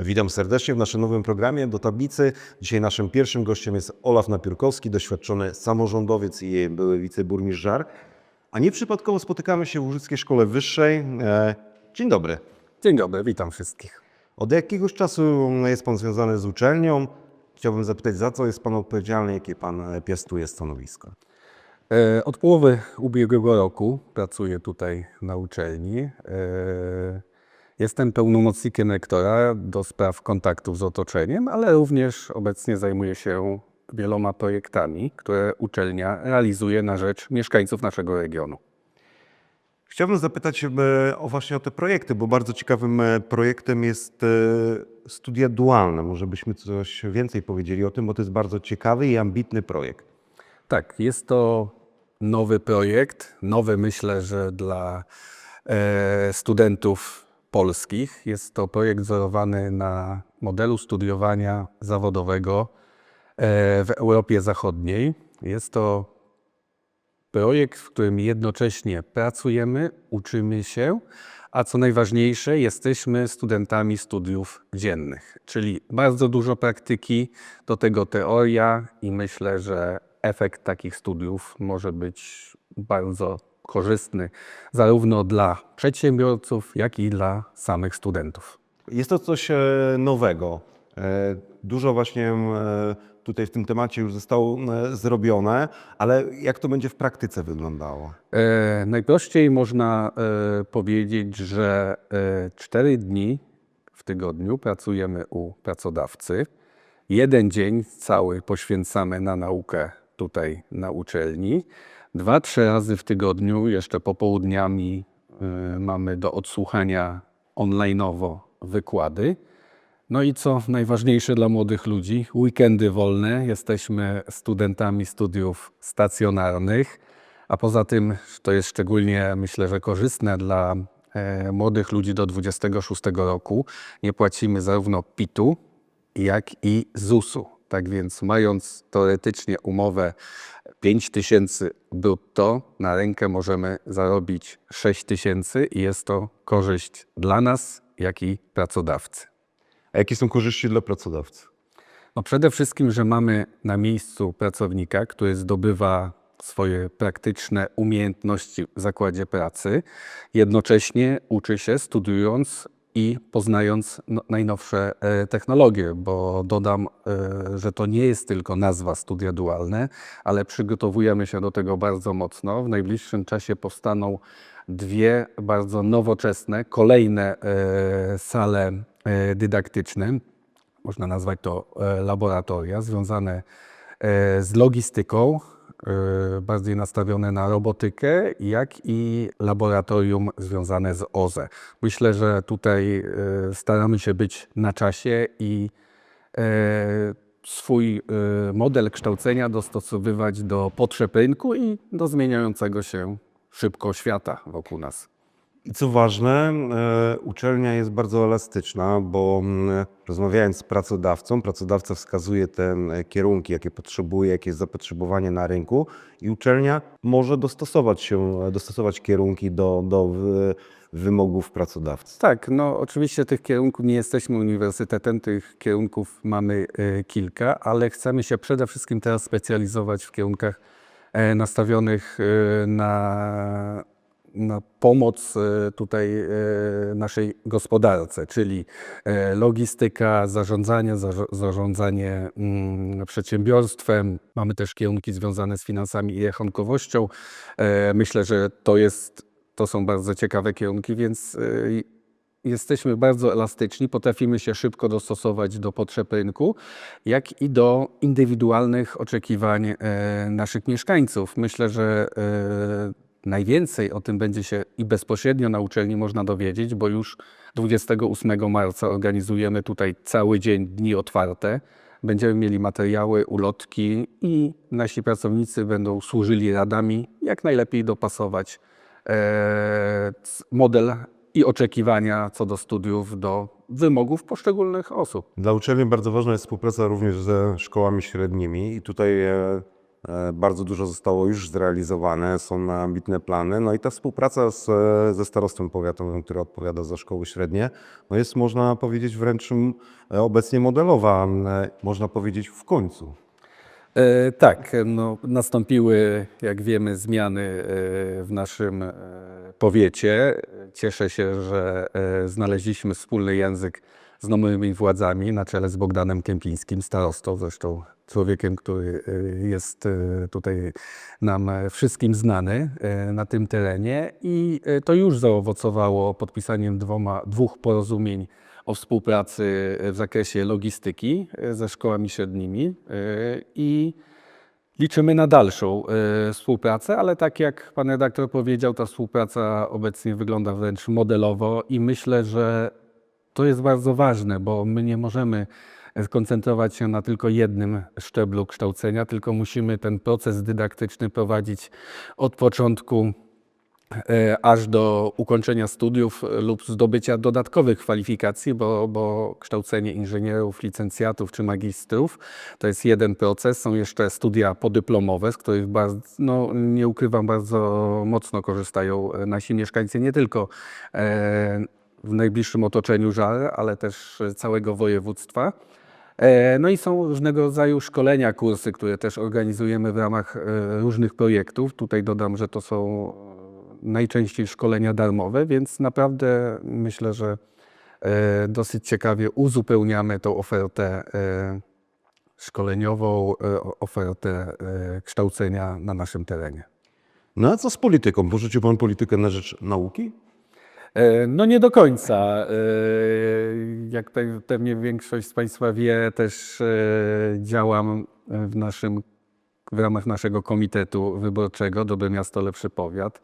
Witam serdecznie w naszym nowym programie do tablicy. Dzisiaj naszym pierwszym gościem jest Olaf Napiórkowski, doświadczony samorządowiec i były wiceburmistrz Żar. A nieprzypadkowo spotykamy się w Łużyckiej Szkole Wyższej. E, Dzień dobry. Dzień dobry, witam wszystkich. Od jakiegoś czasu jest Pan związany z uczelnią. Chciałbym zapytać, za co jest Pan odpowiedzialny, jakie Pan e, piastuje stanowisko? E, Od połowy ubiegłego roku pracuję tutaj na uczelni. Jestem pełnomocnikiem rektora do spraw kontaktów z otoczeniem, ale również obecnie zajmuję się wieloma projektami, które uczelnia realizuje na rzecz mieszkańców naszego regionu. Chciałbym zapytać e, o właśnie o te projekty, bo bardzo ciekawym e, projektem jest e, studia dualne. Może byśmy coś więcej powiedzieli o tym, bo to jest bardzo ciekawy i ambitny projekt. Tak, jest to nowy projekt, nowy myślę, że dla studentów polskich. Jest to projekt wzorowany na modelu studiowania zawodowego e, w Europie Zachodniej. Jest to projekt, w którym jednocześnie pracujemy, uczymy się, a co najważniejsze, jesteśmy studentami studiów dziennych, czyli bardzo dużo praktyki, do tego teoria i myślę, że efekt takich studiów może być bardzo korzystny zarówno dla przedsiębiorców, jak i dla samych studentów. Jest to coś e, nowego. E, Dużo właśnie e, tutaj w tym temacie już zostało zrobione, ale jak to będzie w praktyce wyglądało? E, najprościej można e, powiedzieć, że e, cztery dni w tygodniu pracujemy u pracodawcy. Jeden dzień cały poświęcamy na naukę tutaj na uczelni. Dwa, trzy razy w tygodniu, jeszcze popołudniami, e, mamy do odsłuchania online'owo wykłady. No i co najważniejsze dla młodych ludzi, weekendy wolne. Jesteśmy studentami studiów stacjonarnych, a poza tym to jest szczególnie myślę, że korzystne dla e, młodych ludzi do 26 roku. Nie płacimy zarówno PIT-u, jak i ZUS-u. Tak więc mając teoretycznie umowę 5 tysięcy brutto, na rękę możemy zarobić 6 tysięcy i jest to korzyść dla nas, jak i pracodawcy. A jakie są korzyści dla pracodawcy? No przede wszystkim, że mamy na miejscu pracownika, który zdobywa swoje praktyczne umiejętności w zakładzie pracy, jednocześnie uczy się studiując i poznając no, najnowsze e, technologie, bo dodam, e, że to nie jest tylko nazwa studia dualne, ale przygotowujemy się do tego bardzo mocno. W najbliższym czasie powstaną dwie bardzo nowoczesne, kolejne e, sale dydaktyczne można nazwać to laboratoria związane z logistyką, bardziej nastawione na robotykę, jak i laboratorium związane z OZE. Myślę, że tutaj e, staramy się być na czasie i e, swój model kształcenia dostosowywać do potrzeb rynku i do zmieniającego się szybko świata wokół nas. I co ważne, e, uczelnia jest bardzo elastyczna, bo mm, rozmawiając z pracodawcą, pracodawca wskazuje te kierunki, jakie potrzebuje, jakie jest zapotrzebowanie na rynku i uczelnia może dostosować się, dostosować kierunki do, do wy- wymogów pracodawcy. Tak, no oczywiście tych kierunków nie jesteśmy uniwersytetem, tych kierunków mamy e, kilka, ale chcemy się przede wszystkim teraz specjalizować w kierunkach e, nastawionych na, na pomoc e, tutaj e, naszej gospodarce, czyli e, logistyka, zarządzanie, zarządzanie mm, przedsiębiorstwem. Mamy też kierunki związane z finansami i rachunkowością. Myślę, że to jest to są bardzo ciekawe kierunki, więc jesteśmy bardzo elastyczni, potrafimy się szybko dostosować do potrzeb rynku, jak i do indywidualnych oczekiwań naszych mieszkańców. Myślę, że najwięcej o tym będzie się i bezpośrednio na uczelni można dowiedzieć, bo już 28 marca organizujemy tutaj cały dzień dni otwarte. Będziemy mieli materiały, ulotki i nasi pracownicy będą służyli radami, jak najlepiej dopasować e, model i oczekiwania co do studiów do wymogów poszczególnych osób. Dla uczelni bardzo ważna jest współpraca również ze szkołami średnimi i tutaj E, Bardzo dużo zostało już zrealizowane, są ambitne plany. No i ta współpraca z, ze starostwem powiatowym, który odpowiada za szkoły średnie, no jest można powiedzieć wręcz obecnie modelowa, e, można powiedzieć w końcu. E, tak, no, nastąpiły, jak wiemy, zmiany e, w naszym e, powiecie. Cieszę się, że e, znaleźliśmy wspólny język z nowymi władzami na czele z Bogdanem Kępińskim, starostą, zresztą człowiekiem, który e, jest e, tutaj nam wszystkim znany e, na tym terenie. I to już zaowocowało podpisaniem dwoma, dwóch porozumień o współpracy w zakresie logistyki ze szkołami średnimi i liczymy na dalszą współpracę, ale tak jak pan redaktor powiedział, ta współpraca obecnie wygląda wręcz modelowo i myślę, że to jest bardzo ważne, bo my nie możemy skoncentrować się na tylko jednym szczeblu kształcenia, tylko musimy ten proces dydaktyczny prowadzić od początku e, aż do ukończenia studiów e, lub zdobycia dodatkowych kwalifikacji, bo, bo kształcenie inżynierów, licencjatów czy magistrów to jest jeden proces. Są jeszcze studia podyplomowe, z których bardzo, no, nie ukrywam, bardzo mocno korzystają e, nasi mieszkańcy, nie tylko e, w najbliższym otoczeniu Żar, ale też całego województwa. E, No i są różnego rodzaju szkolenia, kursy, które też organizujemy w ramach e, różnych projektów. Tutaj dodam, że to są e, najczęściej szkolenia darmowe, więc naprawdę myślę, że dosyć ciekawie uzupełniamy tą ofertę szkoleniową, ofertę kształcenia na naszym terenie. No a co z polityką? Porzucił pan politykę na rzecz nauki? E, No nie do końca. E, Jak pe- pewnie większość z Państwa wie, też e, działam w, naszym, w ramach naszego komitetu wyborczego Dobre Miasto, Lepszy Powiat.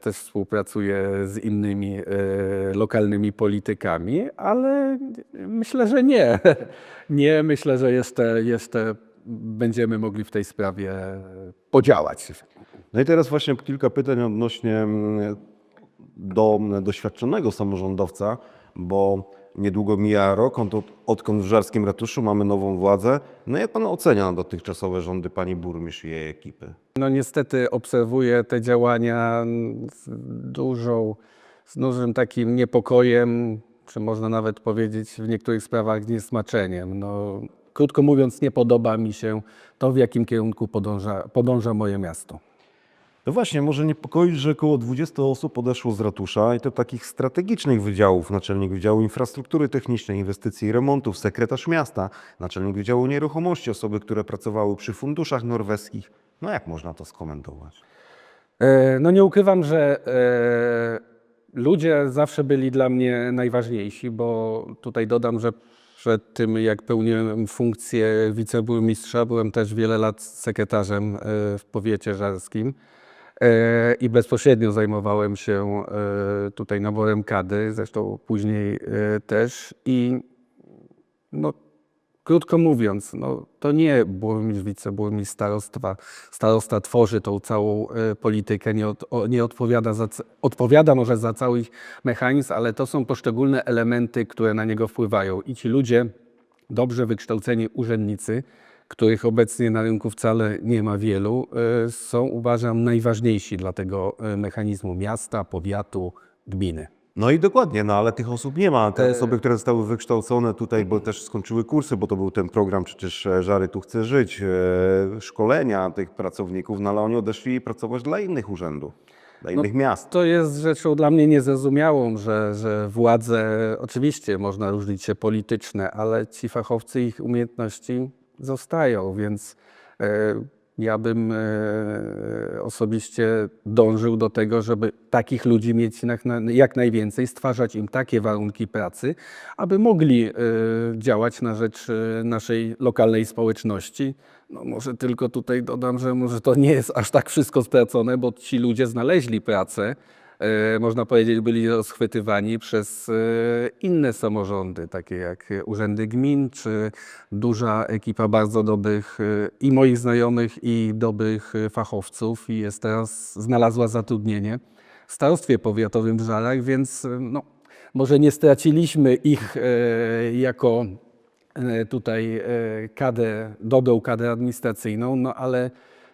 Też współpracuję z innymi lokalnymi politykami, ale myślę, że nie. Nie, myślę, że jeszcze, jeszcze będziemy mogli w tej sprawie podziałać. No i teraz właśnie kilka pytań odnośnie do doświadczonego samorządowca, bo niedługo mija rok, od, odkąd w Żarskim Ratuszu mamy nową władzę. No jak pan ocenia dotychczasowe rządy pani burmistrz i jej ekipy? No niestety obserwuję te działania z dużą, z dużym takim niepokojem, czy można nawet powiedzieć w niektórych sprawach niesmaczeniem. No, krótko mówiąc, nie podoba mi się to, w jakim kierunku podąża, podąża moje miasto. No właśnie, może niepokoić, że około 20 osób odeszło z ratusza i to takich strategicznych wydziałów. Naczelnik Wydziału Infrastruktury Technicznej, Inwestycji i Remontów, sekretarz miasta, naczelnik Wydziału Nieruchomości, osoby, które pracowały przy funduszach norweskich. No jak można to skomentować? E, No nie ukrywam, że e, ludzie zawsze byli dla mnie najważniejsi, bo tutaj dodam, że przed tym jak pełniłem funkcję wiceburmistrza, byłem też wiele lat sekretarzem e, w powiecie żarskim i bezpośrednio zajmowałem się e, tutaj naborem kadry, zresztą później e, też i no, krótko mówiąc, no, to nie burmistrz, wiceburmistrz, starostwa, starosta tworzy tą całą e, politykę, nie, od, nie odpowiada, za, odpowiada może za cały ich mechanizm, ale to są poszczególne elementy, które na niego wpływają. I ci ludzie, dobrze wykształceni urzędnicy, których obecnie na rynku wcale nie ma wielu, e, są uważam najważniejsi dla tego e, mechanizmu miasta, powiatu, gminy. No i dokładnie, no ale tych osób nie ma. Te E- osoby, które zostały wykształcone tutaj, bo też skończyły kursy, bo to był ten program przecież Żary Tu Chce Żyć, e, szkolenia tych pracowników, no ale oni odeszli pracować dla innych urzędów, dla innych miast. To jest rzeczą dla mnie niezrozumiałą, że, że władze, oczywiście można różnić się polityczne, ale ci fachowcy, ich umiejętności zostają, więc e, ja bym e, osobiście dążył do tego, żeby takich ludzi mieć jak, na, jak najwięcej, stwarzać im takie warunki pracy, aby mogli e, działać na rzecz naszej lokalnej społeczności. No może tylko tutaj dodam, że może to nie jest aż tak wszystko stracone, bo ci ludzie znaleźli pracę, można powiedzieć, byli rozchwytywani przez e, inne samorządy, takie jak urzędy gmin, czy duża ekipa bardzo dobrych e, i moich znajomych, i dobrych e, fachowców. I jest teraz, znalazła zatrudnienie w starostwie powiatowym w Żarach, więc e, no, może nie straciliśmy ich e, jako e, tutaj e, kadę, dobrą kadę administracyjną, no ale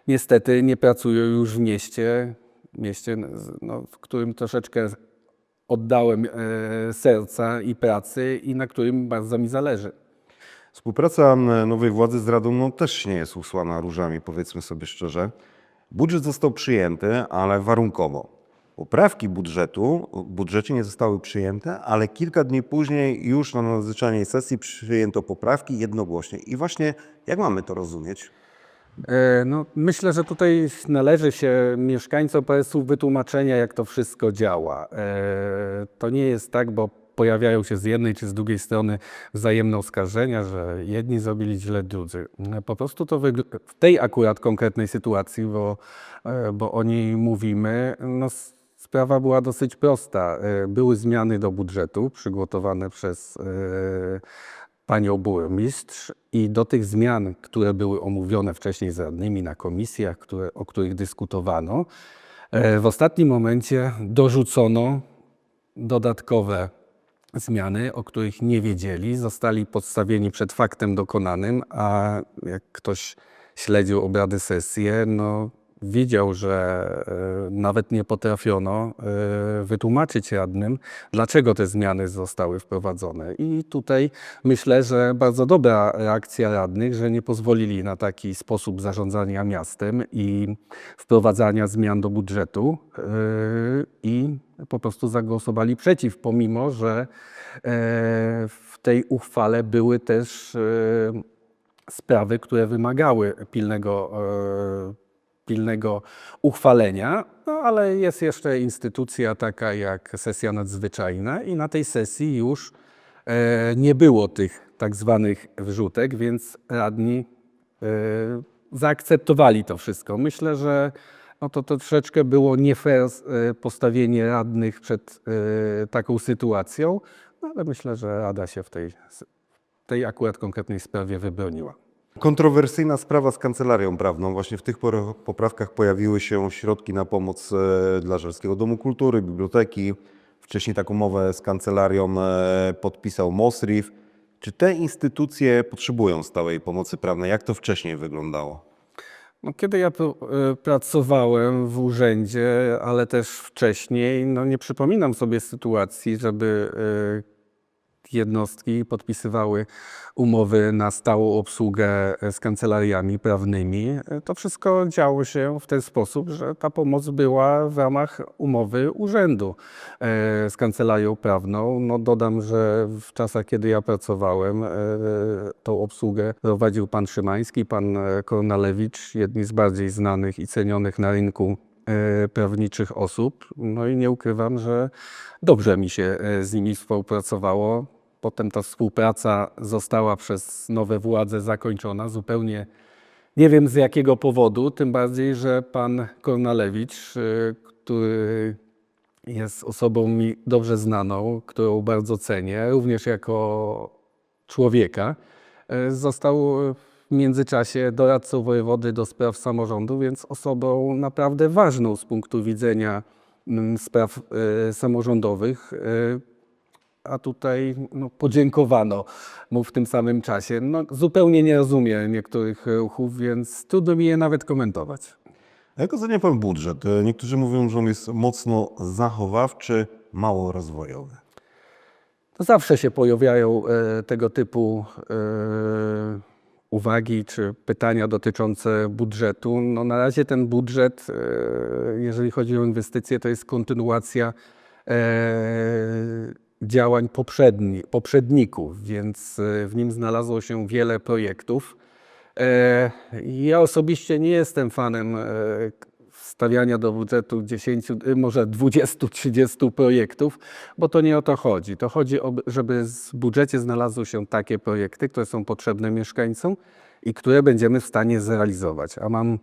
niestety nie pracują już w mieście, mieście no, w którym troszeczkę oddałem e, serca i pracy i na którym bardzo mi zależy. Współpraca nowej władzy z Radą no, też nie jest usłana różami, powiedzmy sobie szczerze. Budżet został przyjęty, ale warunkowo. Poprawki budżetu w budżecie nie zostały przyjęte, ale kilka dni później już na nadzwyczajnej sesji przyjęto poprawki jednogłośnie. I właśnie jak mamy to rozumieć? E, No, myślę, że tutaj należy się mieszkańcom PSU wytłumaczenia, jak to wszystko działa. E, To nie jest tak, bo pojawiają się z jednej czy z drugiej strony wzajemne oskarżenia, że jedni zrobili źle, drudzy. E, Po prostu to w tej akurat konkretnej sytuacji, bo, bo o niej mówimy, no, sprawa była dosyć prosta. Były zmiany do budżetu przygotowane przez panią burmistrz i do tych zmian, które były omówione wcześniej z radnymi na komisjach, które, o których dyskutowano, e, w ostatnim momencie dorzucono dodatkowe zmiany, o których nie wiedzieli, zostali podstawieni przed faktem dokonanym, a jak ktoś śledził obrady sesji, no widział, że e, nawet nie potrafiono e, wytłumaczyć radnym, dlaczego te zmiany zostały wprowadzone. I tutaj myślę, że bardzo dobra reakcja radnych, że nie pozwolili na taki sposób zarządzania miastem i wprowadzania zmian do budżetu e, i po prostu zagłosowali przeciw, pomimo że w tej uchwale były też sprawy, które wymagały pilnego, pilnego uchwalenia, no ale jest jeszcze instytucja taka jak sesja nadzwyczajna i na tej sesji już e, nie było tych tak zwanych wrzutek, więc radni e, zaakceptowali to wszystko. Myślę, że no to, to troszeczkę było nie fair e, postawienie radnych przed e, taką sytuacją, no ale myślę, że Rada się w tej, tej akurat konkretnej sprawie wybroniła. Kontrowersyjna sprawa z kancelarią prawną. Właśnie w tych poprawkach pojawiły się środki na pomoc e, dla Żelskiego Domu Kultury, biblioteki. Wcześniej taką umowę z kancelarią e, podpisał MOSRIF. Czy te instytucje potrzebują stałej pomocy prawnej? Jak to wcześniej wyglądało? No, kiedy ja e, pracowałem w urzędzie, ale też wcześniej, no nie przypominam sobie sytuacji, żeby jednostki podpisywały umowy na stałą obsługę e, z kancelariami prawnymi. E, To wszystko działo się w ten sposób, że ta pomoc była w ramach umowy urzędu e, z kancelarią prawną. No dodam, że w czasach, kiedy ja pracowałem, tą obsługę prowadził pan Szymański, pan Kornalewicz, jedni z bardziej znanych i cenionych na rynku prawniczych osób. No i nie ukrywam, że dobrze mi się z nimi współpracowało. Potem ta współpraca została przez nowe władze zakończona zupełnie nie wiem z jakiego powodu, tym bardziej, że pan Kornalewicz, y, który jest osobą mi dobrze znaną, którą bardzo cenię, również jako człowieka, y, został w międzyczasie doradcą wojewody do spraw samorządu, więc osobą naprawdę ważną z punktu widzenia mm, spraw y, samorządowych. A tutaj no, podziękowano mu w tym samym czasie. No, zupełnie nie rozumiem niektórych ruchów, więc trudno mi je nawet komentować. A Jak ocenia pan budżet? E, Niektórzy mówią, że on jest mocno zachowawczy, mało rozwojowy. To zawsze się pojawiają e, tego typu e, uwagi czy pytania dotyczące budżetu. No, na razie ten budżet, e, jeżeli chodzi o inwestycje, to jest kontynuacja e, działań poprzedni, poprzedników, więc e, w nim znalazło się wiele projektów. E, Ja osobiście nie jestem fanem e, wstawiania do budżetu 10, y, może 20-30 projektów, bo to nie o to chodzi. To chodzi o, żeby w budżecie znalazły się takie projekty, które są potrzebne mieszkańcom i które będziemy w stanie zrealizować. A mam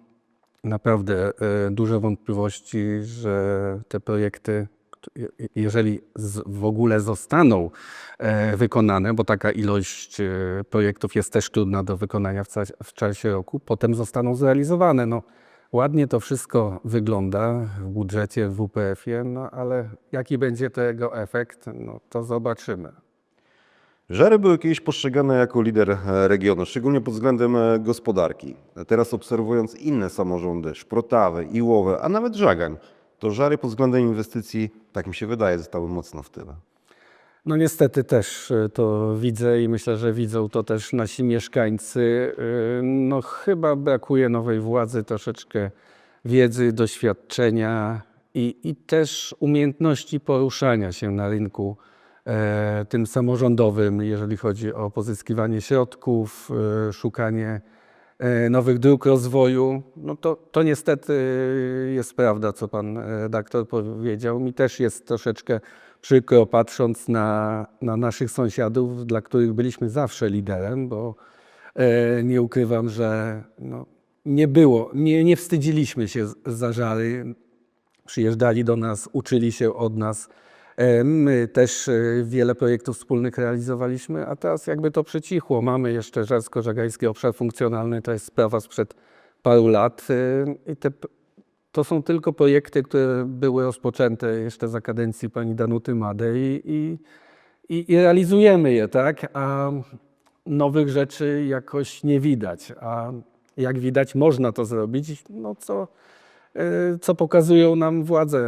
naprawdę duże wątpliwości, że te projekty, je- jeżeli w ogóle zostaną e, wykonane, bo taka ilość e, projektów jest też trudna do wykonania w, czasie roku, potem zostaną zrealizowane. No, ładnie to wszystko wygląda w budżecie, w WPF-ie, no ale jaki będzie tego efekt, no, to zobaczymy. Żary były kiedyś postrzegane jako lider e, regionu, szczególnie pod względem gospodarki. Teraz obserwując inne samorządy, Szprotawy, Iłowe, a nawet Żagań, to Żary pod względem inwestycji, tak mi się wydaje, zostały mocno w tyle. No niestety też y, to widzę i myślę, że widzą to też nasi mieszkańcy. Y, No chyba brakuje nowej władzy troszeczkę wiedzy, doświadczenia i, i też umiejętności poruszania się na rynku e, tym samorządowym, jeżeli chodzi o pozyskiwanie środków, e, szukanie nowych dróg rozwoju. No to, to niestety jest prawda, co pan e, redaktor powiedział. Mi też jest troszeczkę przykro patrząc na, na naszych sąsiadów, dla których byliśmy zawsze liderem, bo e, nie ukrywam, że no, nie było, nie, nie wstydziliśmy się za żary. Przyjeżdżali do nas, uczyli się od nas. E, My też e, wiele projektów wspólnych realizowaliśmy, a teraz jakby to przycichło. Mamy jeszcze Żarsko-Żagański Obszar Funkcjonalny, to jest sprawa sprzed paru lat e, i te to są tylko projekty, które były rozpoczęte jeszcze za kadencji pani Danuty Madej i, i, i realizujemy je, tak? A nowych rzeczy jakoś nie widać. A jak widać, można to zrobić, no co, co pokazują nam władze,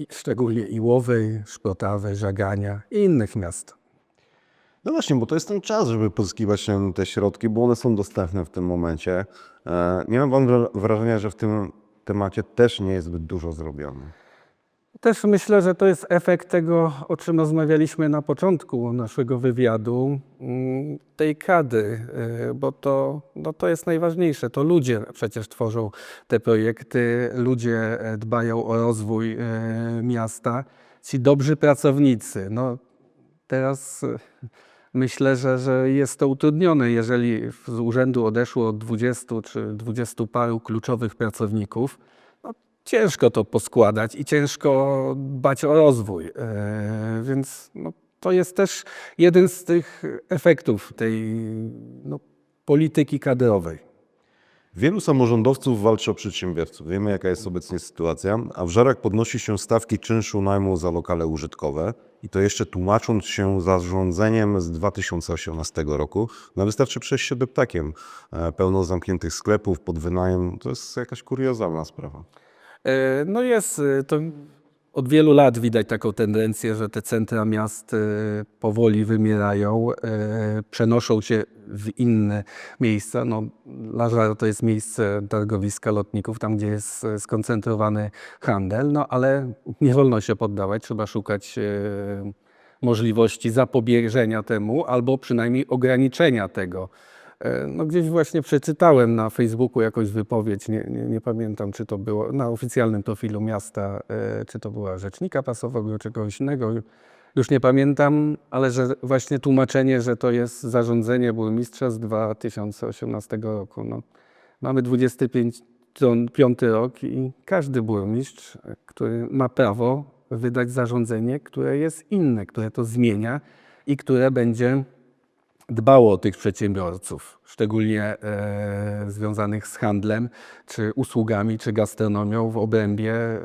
e, szczególnie Iłowej, Szprotawej, Żagania i innych miast. No właśnie, bo to jest ten czas, żeby pozyskiwać te środki, bo one są dostępne w tym momencie. E, Nie mam wrażenia, że w tym temacie też nie jest zbyt dużo zrobione. Też myślę, że to jest efekt tego, o czym rozmawialiśmy na początku naszego wywiadu, mm, tej kadry, y, bo to, no to jest najważniejsze. To ludzie przecież tworzą te projekty, ludzie e, dbają o rozwój e, miasta, ci dobrzy pracownicy. No, teraz e, myślę, że, że jest to utrudnione, jeżeli z urzędu odeszło 20 czy 20 paru kluczowych pracowników ciężko to poskładać i ciężko dbać o rozwój. E, Więc no, to jest też jeden z tych efektów tej no, polityki kadrowej. Wielu samorządowców walczy o przedsiębiorców. Wiemy, jaka jest obecnie sytuacja, a w Żarach podnosi się stawki czynszu najmu za lokale użytkowe i to jeszcze tłumacząc się zarządzeniem z 2018 roku. No wystarczy przejść się deptakiem. E, Pełno zamkniętych sklepów pod wynajem. To jest jakaś kuriozalna sprawa. E, No jest, e, to od wielu lat widać taką tendencję, że te centra miast e, powoli wymierają, przenoszą się w inne miejsca. No, Lażar to jest miejsce targowiska lotników, tam gdzie jest skoncentrowany handel, no ale nie wolno się poddawać, trzeba szukać możliwości zapobieżenia temu albo przynajmniej ograniczenia tego. E, No gdzieś właśnie przeczytałem na Facebooku jakąś wypowiedź, nie, nie, nie pamiętam czy to było na oficjalnym profilu miasta, e, czy to była rzecznika prasowego, czy kogoś innego, już nie pamiętam, ale że właśnie tłumaczenie, że to jest zarządzenie burmistrza z 2018 roku. No, mamy 25 piąty rok i każdy burmistrz, e, który ma prawo wydać zarządzenie, które jest inne, które to zmienia i które będzie dbało o tych przedsiębiorców, szczególnie e, związanych z handlem, czy usługami, czy gastronomią w obrębie, e,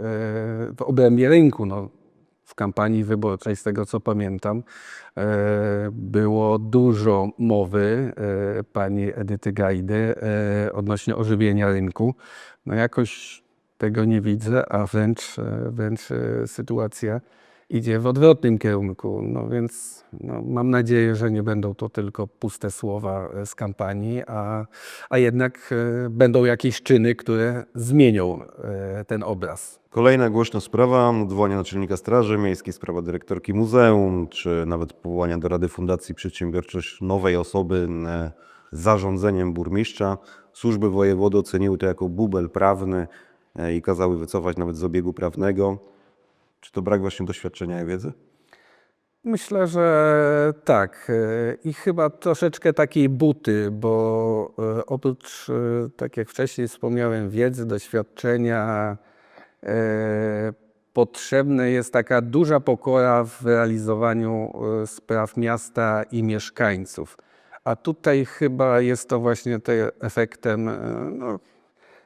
w obrębie rynku. No, w kampanii wyborczej, z tego co pamiętam, e, było dużo mowy e, pani Edyty Gajdy e, odnośnie ożywienia rynku. No jakoś tego nie widzę, a wręcz, e, wręcz e, sytuacja idzie w odwrotnym kierunku. No więc no, mam nadzieję, że nie będą to tylko puste słowa e, z kampanii, a, a jednak e, będą jakieś czyny, które zmienią e, ten obraz. Kolejna głośna sprawa, odwołanie naczelnika Straży Miejskiej, sprawa dyrektorki muzeum, czy nawet powołania do Rady Fundacji Przedsiębiorczość nowej osoby zarządzeniem burmistrza. Służby wojewody oceniły to jako bubel prawny i kazały wycofać nawet z obiegu prawnego. Czy to brak właśnie doświadczenia i wiedzy? Myślę, że tak. I chyba troszeczkę takiej buty, bo e, oprócz, e, tak jak wcześniej wspomniałem, wiedzy, doświadczenia, e, potrzebna jest taka duża pokora w realizowaniu spraw miasta i mieszkańców. A tutaj chyba jest to właśnie te efektem, no,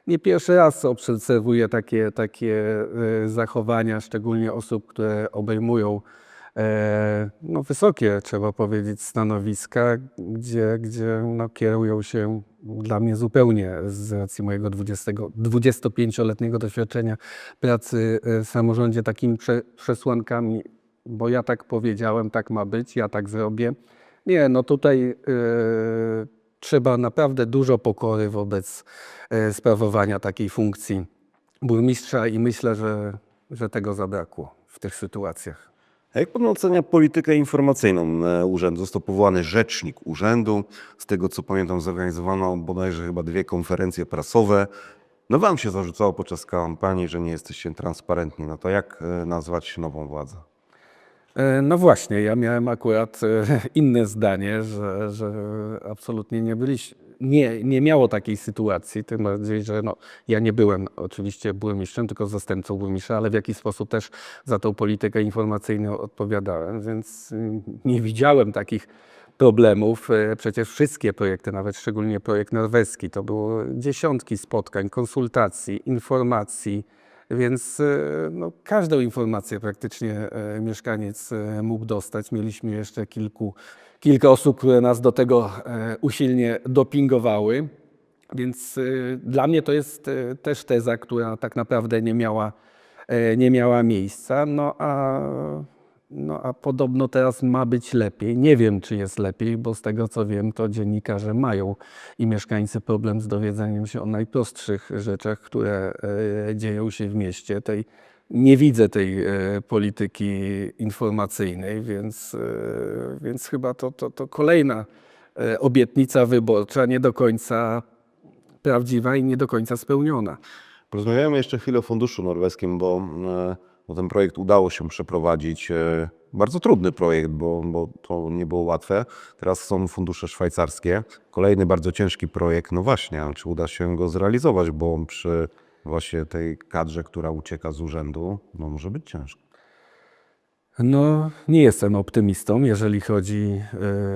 nie pierwszy raz obserwuję takie, takie e, zachowania, szczególnie osób, które obejmują e, no, wysokie, trzeba powiedzieć, stanowiska, gdzie, gdzie no, kierują się dla mnie zupełnie z racji mojego 20, 25-letniego doświadczenia pracy w samorządzie takimi prze, przesłankami, bo ja tak powiedziałem, tak ma być, ja tak zrobię. Nie, no tutaj e, trzeba naprawdę dużo pokory wobec e, sprawowania takiej funkcji burmistrza i myślę, że, że tego zabrakło w tych sytuacjach. A jak pan ocenia politykę informacyjną e, urzędu? Został powołany rzecznik urzędu. Z tego co pamiętam, zorganizowano bodajże chyba dwie konferencje prasowe. No wam się zarzucało podczas kampanii, że nie jesteście transparentni. No to jak e, nazwać nową władzę? E, No właśnie, ja miałem akurat e, inne zdanie, że, że absolutnie nie byliśmy, nie, nie miało takiej sytuacji, tym bardziej, że no, ja nie byłem oczywiście burmistrzem, tylko zastępcą burmistrza, ale w jakiś sposób też za tą politykę informacyjną odpowiadałem, więc nie widziałem takich problemów. E, Przecież wszystkie projekty, nawet szczególnie projekt norweski, to było dziesiątki spotkań, konsultacji, informacji, więc e, no, każdą informację praktycznie e, mieszkaniec e, mógł dostać. Mieliśmy jeszcze kilku, kilka osób, które nas do tego usilnie dopingowały. Więc dla mnie to jest też teza, która tak naprawdę nie miała, nie miała miejsca. No a, no a podobno teraz ma być lepiej. Nie wiem, czy jest lepiej, bo z tego co wiem, to dziennikarze mają i mieszkańcy problem z dowiedzeniem się o najprostszych rzeczach, które e, dzieją się w mieście. Tej, nie widzę tej e, polityki informacyjnej, więc, e, więc chyba to, to, to kolejna obietnica wyborcza, nie do końca prawdziwa i nie do końca spełniona. Porozmawiamy jeszcze chwilę o funduszu norweskim, bo, bo ten projekt udało się przeprowadzić. e, Bardzo trudny projekt, bo, bo to nie było łatwe. Teraz są fundusze szwajcarskie. Kolejny bardzo ciężki projekt. No właśnie, czy uda się go zrealizować, bo przy właśnie tej kadrze, która ucieka z urzędu, no może być ciężko. No, nie jestem optymistą, jeżeli chodzi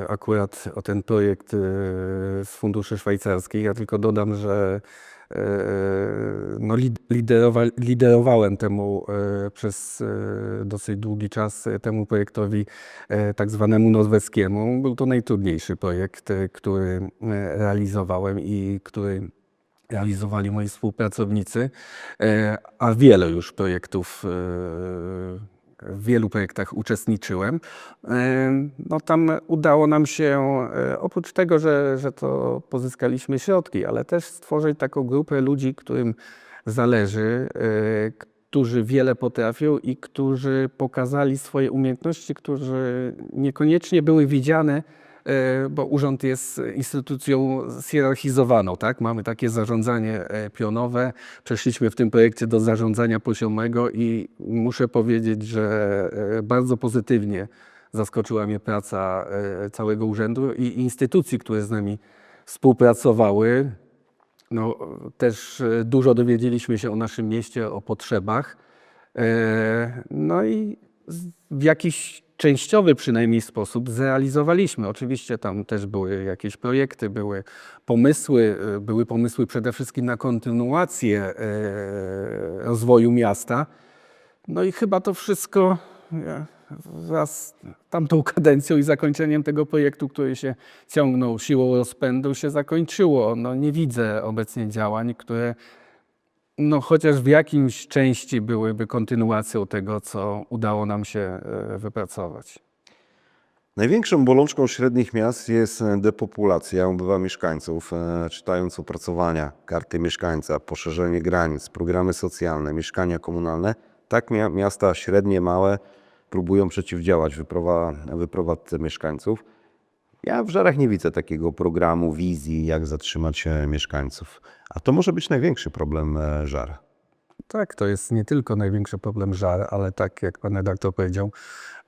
e, akurat o ten projekt e, z funduszy szwajcarskich. Ja tylko dodam, że no, lid- liderowa, liderowałem temu e, przez e, dosyć długi czas e, temu projektowi e, tak zwanemu norweskiemu. Był to najtrudniejszy projekt, e, który e, realizowałem i który realizowali moi współpracownicy, e, a wiele już projektów e, w wielu projektach uczestniczyłem. E, No tam udało nam się, e, oprócz tego, że, że to pozyskaliśmy środki, ale też stworzyć taką grupę ludzi, którym zależy, e, którzy wiele potrafią i którzy pokazali swoje umiejętności, którzy niekoniecznie były widziane, bo urząd jest instytucją zhierarchizowaną, tak? Mamy takie zarządzanie e, pionowe. Przeszliśmy w tym projekcie do zarządzania poziomego i muszę powiedzieć, że e, bardzo pozytywnie zaskoczyła mnie praca e, całego urzędu i instytucji, które z nami współpracowały. No, też e, dużo dowiedzieliśmy się o naszym mieście, o potrzebach. E, No i w jakiś częściowy przynajmniej sposób zrealizowaliśmy. Oczywiście tam też były jakieś projekty, były pomysły, e, były pomysły przede wszystkim na kontynuację e, rozwoju miasta. No i chyba to wszystko wraz z tamtą kadencją i zakończeniem tego projektu, który się ciągnął siłą rozpędu, się zakończyło. No nie widzę obecnie działań, które no chociaż w jakimś części byłyby kontynuacją tego, co udało nam się e, wypracować. Największą bolączką średnich miast jest depopulacja ubywa mieszkańców. E, Czytając opracowania, karty mieszkańca, poszerzenie granic, programy socjalne, mieszkania komunalne, tak mia- miasta średnie, małe próbują przeciwdziałać wyprowa- wyprowadzce mieszkańców. Ja w Żarach nie widzę takiego programu, wizji, jak zatrzymać e, mieszkańców. A to może być największy problem e, Żar. Tak, to jest nie tylko największy problem żar, ale tak jak pan redaktor powiedział,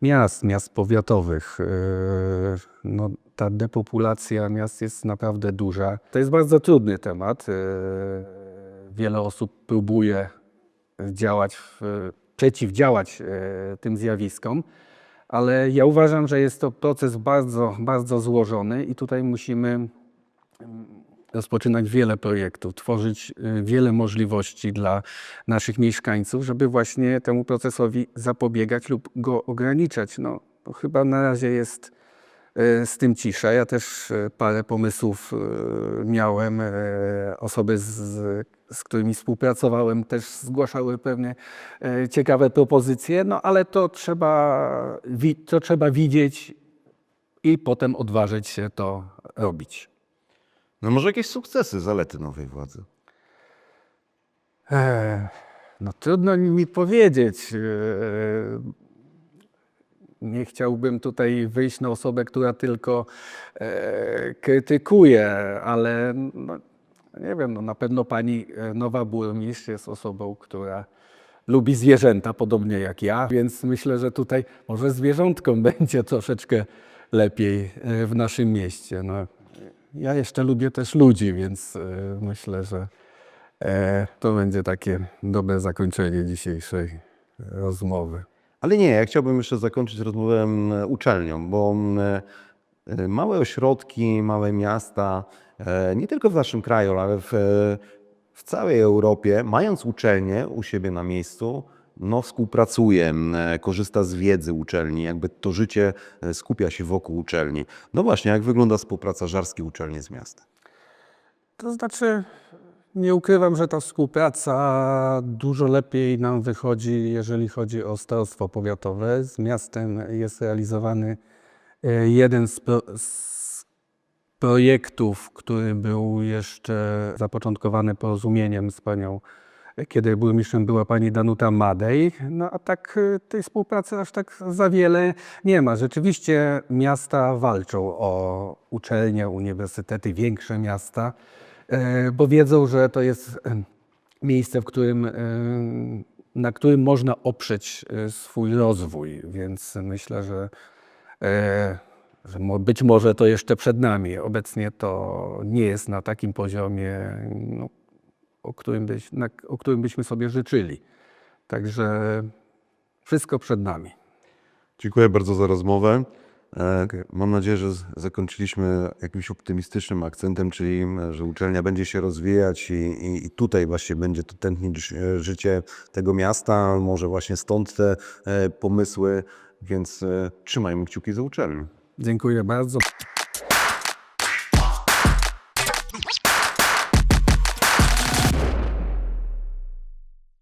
miast, miast powiatowych. Yy, No, ta depopulacja miast jest naprawdę duża. To jest bardzo trudny temat. Yy, Wiele osób próbuje działać, przeciwdziałać e, tym zjawiskom, ale ja uważam, że jest to proces bardzo, bardzo złożony i tutaj musimy rozpoczynać wiele projektów, tworzyć y, wiele możliwości dla naszych mieszkańców, żeby właśnie temu procesowi zapobiegać lub go ograniczać. No, chyba na razie jest y, z tym cisza. Ja też y, parę pomysłów miałem. Osoby, z, z którymi współpracowałem, też zgłaszały pewne y, ciekawe propozycje, no ale to trzeba, to trzeba widzieć i potem odważyć się to robić. No może jakieś sukcesy, zalety nowej władzy? Eee, No trudno mi powiedzieć. Eee, Nie chciałbym tutaj wyjść na osobę, która tylko e, krytykuje, ale no, nie wiem, no, na pewno pani e, nowa burmistrz jest osobą, która lubi zwierzęta, podobnie jak ja, więc myślę, że tutaj może zwierzątkom będzie troszeczkę lepiej e, w naszym mieście. No, ja jeszcze lubię też ludzi, więc e, myślę, że to będzie takie dobre zakończenie dzisiejszej rozmowy. Ale nie, ja chciałbym jeszcze zakończyć rozmowę mm, uczelnią, bo mm, małe ośrodki, małe miasta, e, nie tylko w naszym kraju, ale w, e, w całej Europie, mając uczelnię u siebie na miejscu, no współpracuje, e, korzysta z wiedzy uczelni, jakby to życie e, skupia się wokół uczelni. No właśnie, jak wygląda współpraca żarskiej uczelni z miastem? To znaczy, nie ukrywam, że ta współpraca dużo lepiej nam wychodzi, jeżeli chodzi o starostwo powiatowe. Z miastem jest realizowany e, jeden z, pro, z projektów, który był jeszcze zapoczątkowany porozumieniem z panią, e, kiedy burmistrzem była pani Danuta Madej. No a tak e, tej współpracy aż tak za wiele nie ma. Rzeczywiście miasta walczą o uczelnie, uniwersytety, większe miasta, e, bo wiedzą, że to jest e, miejsce, w którym, e, na którym można oprzeć e, swój rozwój, więc myślę, że, e, być może to jeszcze przed nami. Obecnie to nie jest na takim poziomie, no, o, którym byś, na, o którym byśmy sobie życzyli. Także wszystko przed nami. Dziękuję bardzo za rozmowę. E, Mam nadzieję, że zakończyliśmy jakimś optymistycznym akcentem, czyli m, że uczelnia będzie się rozwijać i, i, i tutaj właśnie będzie to tętnić ży- życie tego miasta. Może właśnie stąd te e, pomysły, więc e, trzymajmy kciuki za uczelnię. Dziękuję bardzo.